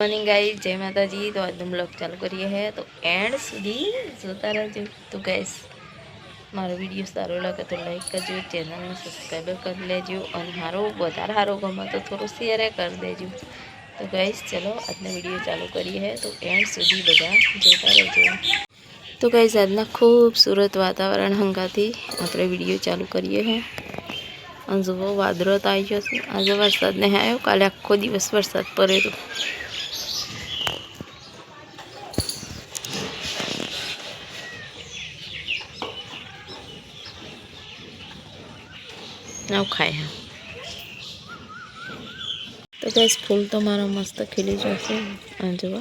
Morning ગાઈ જય માતાજી તો આજનો બ્લોગ ચાલુ કરીએ હે તો એન્ડ સુધી જોતા રહેજો તો ગેસ મારો વીડિયો સારો લાગે તો લાઈક કરજો ચેનલને સબસ્ક્રાઈબર કરી લેજો અને મારો વધારે સારો ગમે તો થોડું શેર કરી દેજો તો ગઈશ ચલો આજનો વીડિયો ચાલુ કરીએ હે તો એન્ડ સુધી બધા જોતા રહેજો તો ગઈશ આજના ખૂબસૂરત વાતાવરણ હંગાથી આપણે વીડિયો ચાલુ કરીએ હે અને જુઓ વાદળો તો આવી જશે આજે વરસાદ નહીં આવ્યો કાલે આખો દિવસ વરસાદ પડેલો નવ ખાય હા તો ગઈસ ફૂલ તો મારા મસ્ત ખીલી જશે. અને જુઓ.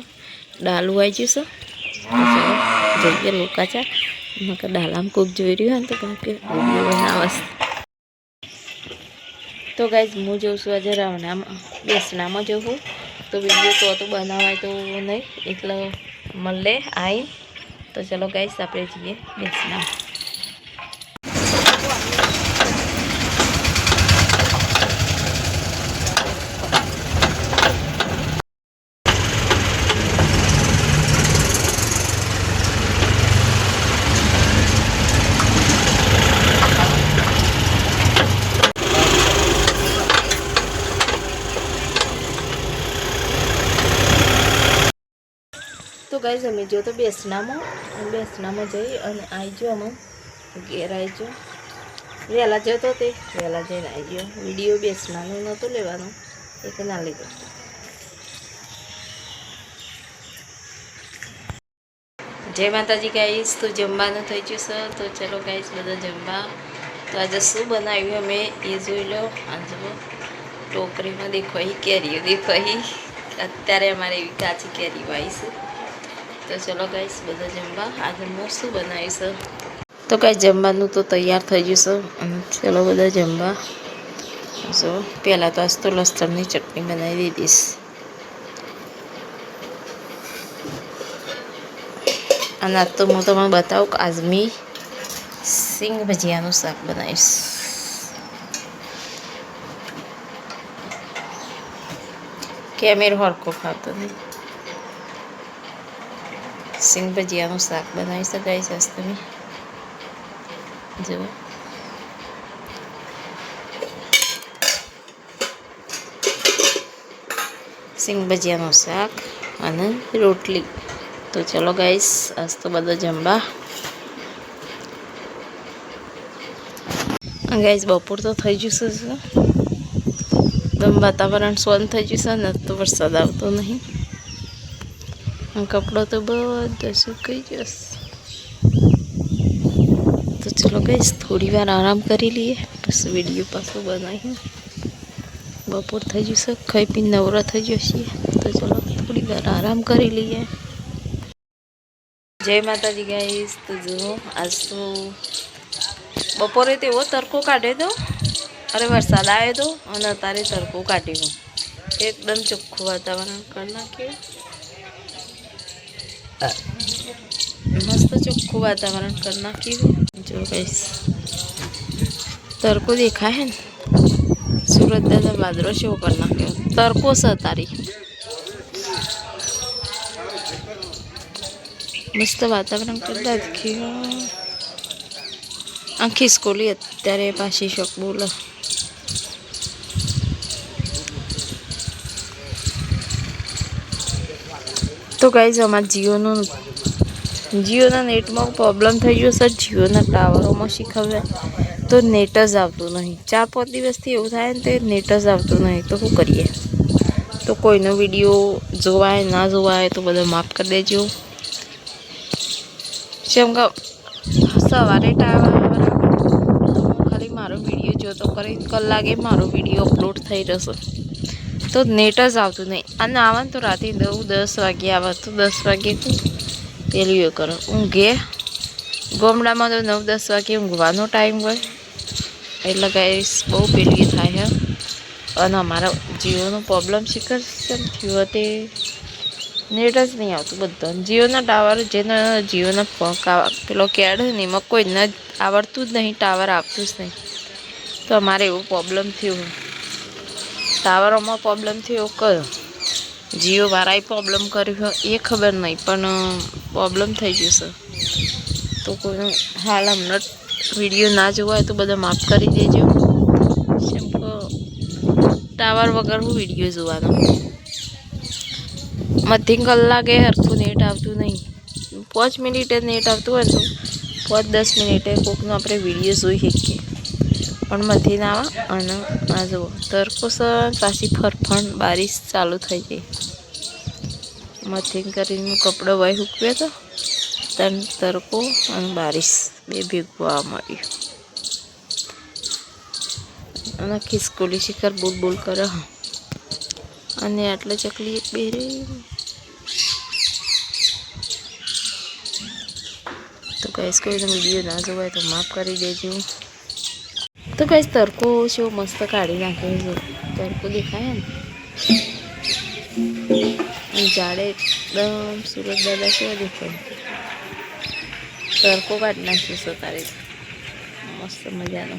ડાલું આવી જશે તો ચાલો જોઈએ લોકાચાર એમાં કે ડાલામાં કોક જોઈ રહ્યું હોય ને તો કહું કે વીડિયો બનાવશ તો ગાઈઝ હું જોઉં છું આજે રાવણામાં. બેસનામાં જોઉં તો વીડિયો તો તો બનાવાય તો નહીં. એટલે મળે આવીને તો ચલો ગાઈઝ આપણે જઈએ. બેસના તો ગાઈઝ અમે જો તો બેસનામાં બેસનામાં જઈ અને આવી અમે ઘેર આવી વહેલા જતો તે વહેલા જઈને આવી ગયો વીડિયો બેસનાનો નહોતો લેવાનો, એક ના લીધો. જય માતાજી ગાઈસ તો જમવાનું થઈ ગયું સર તો ચલો ગાઈસ બધા જમવા. તો આજે શું બનાવ્યું અમે એ જોઈ લો. આ જુઓ ટોકરીમાં દેખવાઈ કેરીઓ, દેખો અત્યારે અમારે એવી કાચી કેરીઓ આવી તો ચલો ગાઈશ બધા જમવા. આજે હું શું બનાવીશ તો કાંઈ જમવાનું તો તૈયાર થઈ ગયું છે. ચલો બધા જમવા. જો, પહેલાં તો આજ તો લસણની ચટણી બનાવી દીધીશ અને આજ તો હું તમને બતાવું કે આજ મેં સિંગ ભજીયાનું શાક બનાવીશ કેમેરો હરકો ખાતો નહીં. સિંગ ભજીયાનું શાક બનાવી શકાય છે તમે જુઓ સિંગ ભજીયાનું શાક અને રોટલી તો ચલો ગાઈસ આજ તો બધા જમવા ગાઈસ બપોર તો થઈ જશે એકદમ વાતાવરણ સ્વન થઈ જશે ને તો વરસાદ આવતો નહીં કપડો તો બધો સુકાઈ જશે તો ચલો ગઈશ થોડી વાર આરામ કરી લઈએ પછી વીડિયો પાછો બનાવીએ બપોર થઈ જશે ખાઈ પીને નવરા થઈ જશે તો ચલો થોડી વાર આરામ કરી લઈએ જય માતાજી ગાઈશ તો જુઓ આજ તો બપોરે તો એવો તડકો કાઢે તો અરે વરસાદ આવ્યો તો અને અત્યારે તડકો કાઢ્યો એકદમ ચોખ્ખું વાતાવરણ કરી નાખ્યું મસ્ત ચોખ્ખું વાતાવરણ કરી નાખ્યું જો કહીશ તડકો દેખાય હે ને સુરત દાદા વાદળો શેવો કરી નાખ્યો તડકો છે તારી મસ્ત વાતાવરણ કરી નાખ્યું આખી સ્કૂલી અત્યારે પાછી શોખ બોલો તો ગાઈઝ અમારા જીઓનું જીઓના નેટમાં પ્રોબ્લેમ થઈ ગયો સર જીઓના ટાવરોમાં શીખવે તો નેટ જ આવતું નહીં. ચાર પાંચ દિવસથી એવું થાય ને તે નેટ જ આવતું નહીં. તો શું કરીએ? તો કોઈનો વીડિયો જોવાય, ના જોવાય તો બધો માફ કરી દેજો. જેમ કે સવારે ટાવર ખાલી મારો વીડિયો જોતો કરી કલાકે મારો વીડિયો અપલોડ થઈ જશે. તો નેટ જ આવતું નહીં. અને આવવાનું ને તો રાતે નવ દસ વાગે આવે તો દસ વાગે પેલું કરો. ઊંઘે ગામડામાં તો નવ, દસ વાગે ઊંઘવાનો ટાઈમ હોય. એટલે ગાઈસ બહુ પેલી થાય અને અમારા જીઓનો પ્રોબ્લેમ શીખર કેમ થયો તે નેટ જ નહીં આવતું બધાને. જીઓના ટાવર જેને જીઓના પેલો કેડ ને, એમાં કોઈને આવડતું જ નહીં ટાવર આપતું જ નહીં. તો અમારે એવો પ્રોબ્લેમ થયો ટાવરોમાં પ્રોબ્લેમ થયો કયો? જીઓ વાળાએ પ્રોબ્લેમ કર્યો હોય એ ખબર નહીં, પણ પ્રોબ્લેમ થઈ જશે તો કોઈ હાલ હમણાં વીડિયો ના જોવાય તો બધા માફ કરી દેજો. કેમ કે ટાવર વગર હું વીડિયો જોવાનો. મધ્ય કલાકે હરખું નેટ આવતું નહીં. પાંચ મિનિટે નેટ આવતું હોય તો પાંચ દસ મિનિટે કોકનો આપણે વીડિયો જોઈ શકીએ. પણ મથી ના આવે અને આ જુઓ તરકો સર પાછી ફરફણ બારીશ ચાલુ થઈ ગઈ. મથીન કરીને કપડો વહી હૂકવ્યો તો તન તરકો અને બારીશ બે ભેગું આવવા મળ્યું અને ખિસકોલી શિખર બોલ બોલ કરે. અને આટલે ચકલી એક બેરે તો કહીશ કોઈ વીડિયો ના જોવાય તો માફ કરી દેજો. તો કઈ તરકો છે મસ્ત કાઢી નાખ્યો છે તરકો દેખાય ને જાડે એકદમ સુરત દાદા કેવા દેખાય તરકો કાઢી નાખ્યો છે તારે મસ્ત મજાનો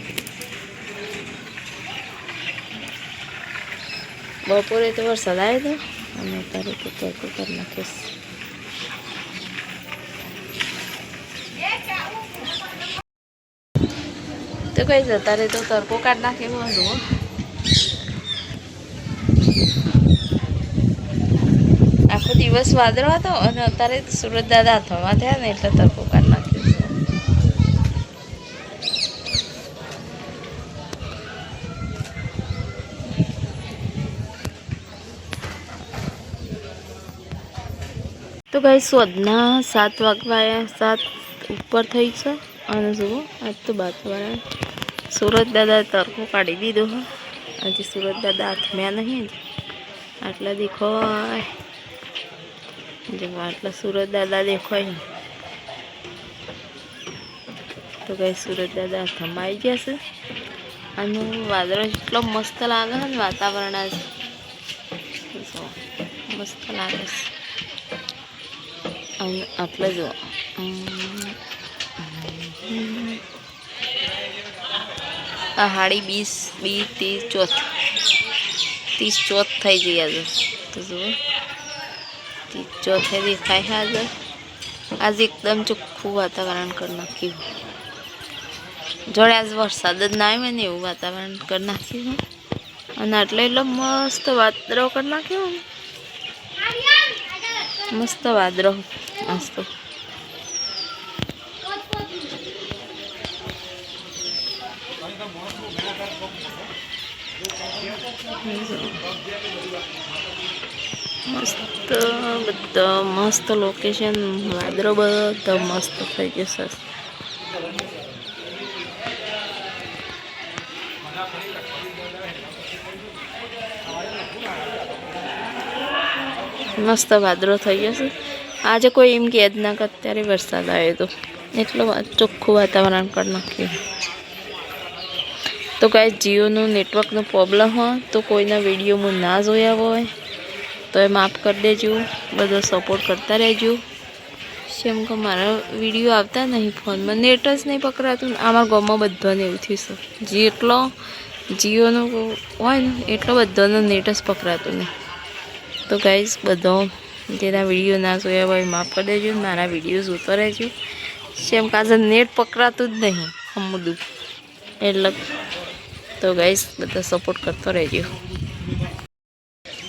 બપોરે તો વરસાદ આવ્યો હતો અને તારે તો તડકો કરી નાખ્યો તો કઈ જતા રહે તો તડકો કાઢ નાખે એવું હતું. આખો દિવસ વાદળો હતો અને અત્યારે સુરત દાદા થવા થયા ને એટલે તડકો કાઢ નાખ્યો તો ભાઈ શોધના સાત વાગવા સાત ઉપર થઈ છે. અને જુઓ, આજ તો બાતવાળા સુરત દાદા તરકો કાઢી દીધો હજી સુરત દાદા હાથમ્યા નહીં આટલા દેખાય જો આટલા સુરત દાદા દેખાય તો કઈ સુરત દાદા થમાઈ છે? અને વાદળો એટલો મસ્ત લાગે છે ને વાતાવરણ આજ. મસ્ત લાગે છે. અને આટલે જો. હાડી બીસ, બી, ત્રીસ, ચોથ. ત્રીસ ચોથ થઈ ગઈ આજે. તો જુઓ. ત્રીસ ચોથે દેખાય છે આજે? આજે એકદમ ચોખ્ખું વાતાવરણ કરી નાખ્યું. જોડે આજ વરસાદ જ ના આવે ને એવું વાતાવરણ કરી નાખ્યું. અને આટલો એટલો મસ્ત વાદરો કરી નાખ્યો. મસ્ત વાદળો. મસ્ત. મસ્ત, બધા મસ્ત લોકેશન વાદળો બધા મસ્ત થઈ જશે મસ્ત વાદળો થઈ જશે આજે કોઈ એમ કહે જ ના કે અત્યારે વરસાદ આવ્યો તો. એટલો ચોખ્ખું વાતાવરણ કરી નાખ્યું તો કાંઈ જીઓનું નેટવર્કનો પ્રોબ્લેમ હોય તો કોઈના વીડિયો હું ના જોયા હોય, તો એ માફ કરી દેજો. બધો સપોર્ટ કરતા રહેજો. જેમ કે મારા વીડિયો આવતા નહીં ફોનમાં. નેટ જ નહીં પકડાતું. આમાં ગામમાં બધાને એવું થયું છે. જેટલો જીઓનો હોય ને, એટલો બધાનો નેટ જ પકડાતું નહીં. તો ગાઈઝ બધો જેના વીડિયો ના જોયા હોય માફ કરી દેજો મારા વીડિયો જોતો રહેજો. જેમ કે આજે નેટ પકડાતું જ નહીં અમુદું એટલે તો ગાઈસ બધા સપોર્ટ કરતો રહેજો.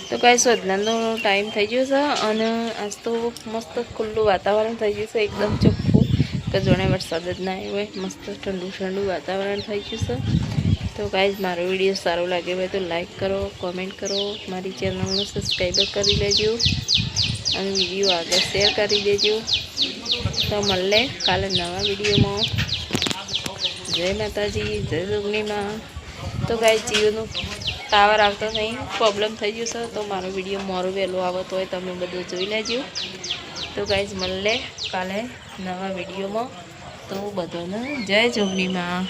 તો ગાઈસ વધનાનો ટાઈમ થઈ ગયો છે અને આજ તો મસ્ત ખુલ્લું વાતાવરણ થઈ ગયું છે, એકદમ ચોખ્ખું. કે જોણે વરસાદ જ ના આવ્યો હોય મસ્ત ઠંડુ ઠંડુ વાતાવરણ થઈ ગયું છે. તો ગાઈસ મારો વીડિયો સારો લાગ્યો હોય તો લાઈક કરો કોમેન્ટ કરો, મારી ચેનલને સબસ્ક્રાઈબ કરી લેજો અને વીડિયો આગળ શેર કરી દેજો. તો મળે કાલે નવા વિડીયોમાં જય માતાજી, જય જોગણીમાં તો ગાય જીઓનું ટાવર આવતો નહીં. પ્રોબ્લેમ થઈ ગયો છે, તો મારો વીડિયો મોરો વહેલો આવતો હોય, તમે બધું જોઈ લેજો. તો ગાઈઝ મળે કાલે નવા વિડીયોમાં તો બધાને જય જોગણીમાં